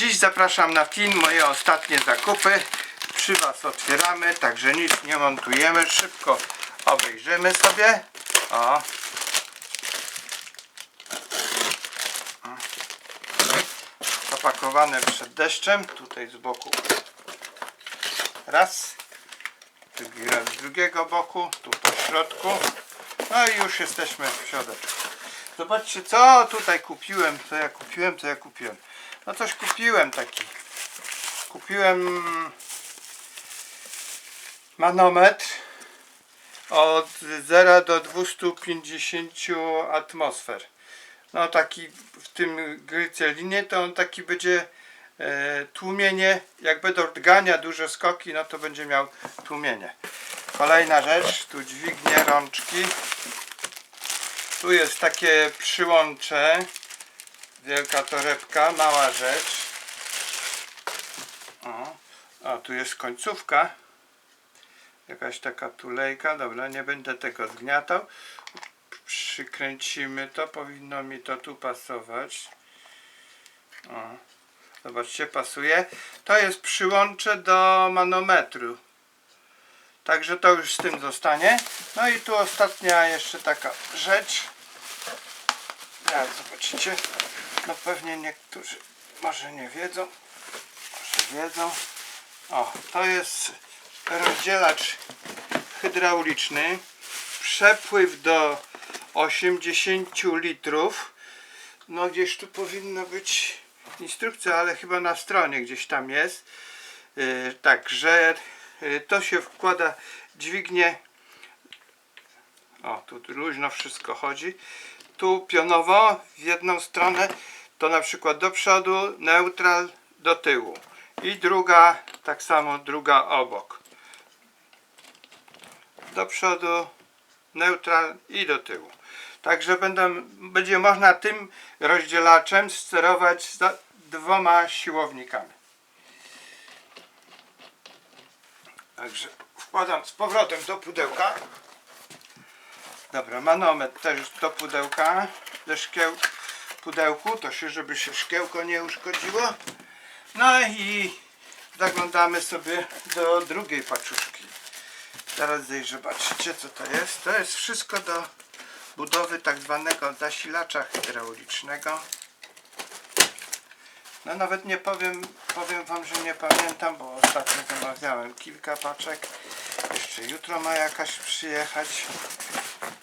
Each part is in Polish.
Dziś zapraszam na film moje ostatnie zakupy. Przy Was otwieramy, także nic nie montujemy. Szybko obejrzymy sobie. O. Zapakowane przed deszczem. Tutaj z boku. Raz. Drugi raz z drugiego boku. Tu po środku. No i już jesteśmy w środeczku. Zobaczcie co tutaj kupiłem, co ja kupiłem, co ja kupiłem. No coś kupiłem taki. Kupiłem manometr od 0 do 250 atmosfer. No taki w tym glycelinie to on taki będzie e, tłumienie, jak będą drgania duże skoki, no to będzie miał tłumienie. Kolejna rzecz, tu dźwignie rączki. Tu jest takie przyłącze. Wielka torebka, mała rzecz. O, a tu jest końcówka. Jakaś taka tulejka. Dobra, nie będę tego zgniatał. Przykręcimy to. Powinno mi to tu pasować. O, zobaczcie, pasuje. To jest przyłącze do manometru. Także to już z tym zostanie. No i tu ostatnia jeszcze taka rzecz. Ja, zobaczycie. No pewnie niektórzy może nie wiedzą. Może wiedzą. O, to jest rozdzielacz hydrauliczny. Przepływ do 80 litrów. No gdzieś tu powinna być instrukcja, ale chyba na stronie gdzieś tam jest. Yy, Także yy, to się wkłada dźwignię. O, tu luźno wszystko chodzi. Tu pionowo w jedną stronę to na przykład do przodu, neutral do tyłu. I druga, tak samo druga obok. Do przodu, neutral i do tyłu. Także będą, będzie można tym rozdzielaczem sterować za dwoma siłownikami. Także wkładam z powrotem do pudełka. Dobra, manometr też do pudełka. Ze szkieł pudełku, to się, żeby się szkiełko nie uszkodziło. No i zaglądamy sobie do drugiej paczuszki. Zejrzę, zobaczycie co to jest. To jest wszystko do budowy tak zwanego zasilacza hydraulicznego. No nawet nie powiem, powiem wam, że nie pamiętam, bo ostatnio zamawiałem kilka paczek. Jeszcze jutro ma jakaś przyjechać.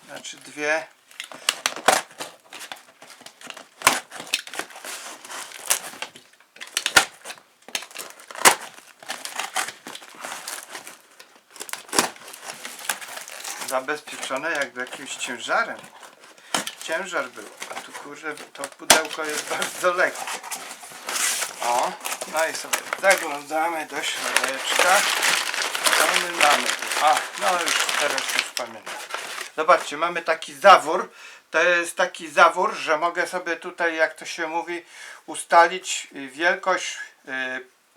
Znaczy dwie. Zabezpieczone jakby jakimś ciężarem. Ciężar był, a tu kurde to pudełko jest bardzo lekkie. O, no i sobie zaglądamy do środeczka. Co my mamy tu? A, no już teraz już pamiętam. Zobaczcie, mamy taki zawór. To jest taki zawór, że mogę sobie tutaj, jak to się mówi, ustalić y, wielkość y,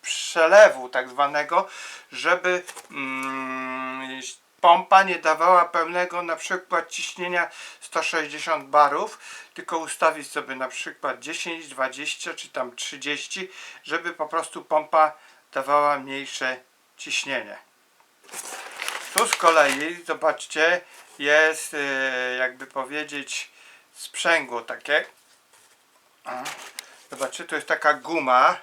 przelewu tak zwanego, żeby mm, pompa nie dawała pełnego na przykład ciśnienia 160 barów, tylko ustawić sobie na przykład 10, 20 czy tam 30, żeby po prostu pompa dawała mniejsze ciśnienie. Tu z kolei, zobaczcie, jest e, jakby powiedzieć sprzęgło takie. Zobaczcie, to jest taka guma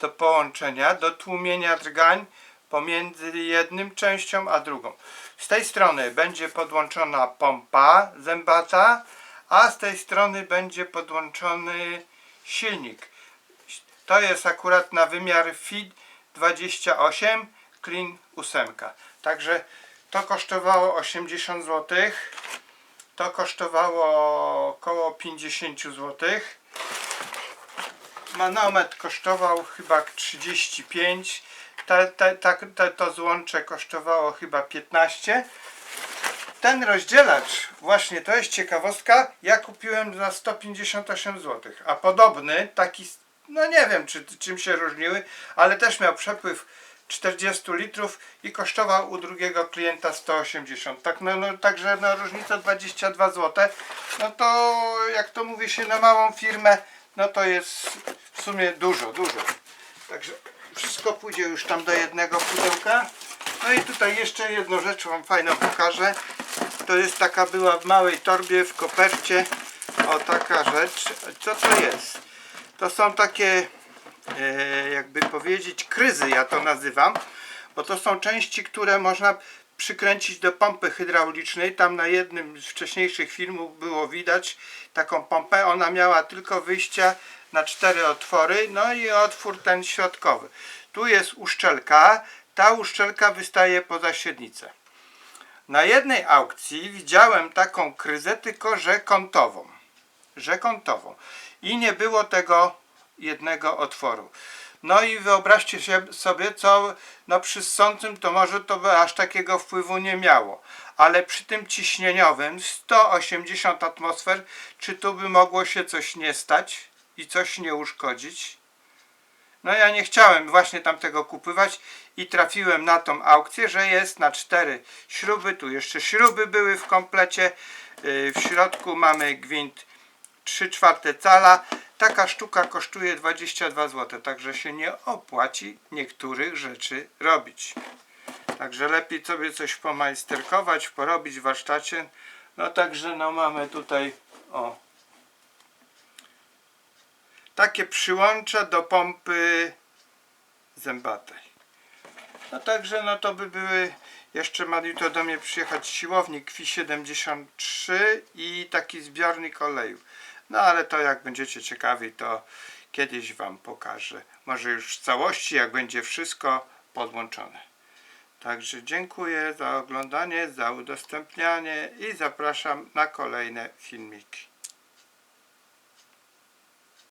do połączenia, do tłumienia drgań pomiędzy jednym częścią a drugą. Z tej strony będzie podłączona pompa zębata, a z tej strony będzie podłączony silnik. To jest akurat na wymiar FID 28 Clean 8. Także to kosztowało 80 zł. To kosztowało około 50 zł. Manometr kosztował chyba 35. Ta, to złącze kosztowało chyba 15. Ten rozdzielacz, właśnie to jest ciekawostka, ja kupiłem za 158 zł. A podobny, taki, no nie wiem czy, czym się różniły, ale też miał przepływ 40 litrów i kosztował u drugiego klienta 180. Tak, no, no, także no, różnica 22 zł. No to jak to mówi się na małą firmę, no to jest w sumie dużo, dużo. Także wszystko pójdzie już tam do jednego pudełka. No i tutaj jeszcze jedną rzecz Wam fajną pokażę. To jest taka była w małej torbie w kopercie. O taka rzecz. Co to jest? To są takie jakby powiedzieć kryzy ja to nazywam. Bo to są części, które można przykręcić do pompy hydraulicznej. Tam na jednym z wcześniejszych filmów było widać taką pompę. Ona miała tylko wyjścia na cztery otwory, no i otwór ten środkowy. Tu jest uszczelka. Ta uszczelka wystaje poza średnicę. Na jednej aukcji widziałem taką kryzę, tylko że kątową. Że kątową. I nie było tego jednego otworu. No i wyobraźcie sobie, co no przy ssącym to może to by aż takiego wpływu nie miało. Ale przy tym ciśnieniowym 180 atmosfer, czy tu by mogło się coś nie stać i coś nie uszkodzić? No ja nie chciałem właśnie tamtego kupywać i trafiłem na tą aukcję, że jest na cztery śruby. Tu jeszcze śruby były w komplecie. Yy, W środku mamy gwint 3 czwarte cala. Taka sztuka kosztuje 22 zł, także się nie opłaci niektórych rzeczy robić. Także lepiej sobie coś pomajsterkować, porobić w warsztacie. No także no mamy tutaj o takie przyłącza do pompy zębatej. No także no to by były jeszcze ma jutro do mnie przyjechać siłownik FI73 i taki zbiornik oleju. No ale to jak będziecie ciekawi to kiedyś wam pokażę. Może już w całości jak będzie wszystko podłączone. Także dziękuję za oglądanie, za udostępnianie i zapraszam na kolejne filmiki.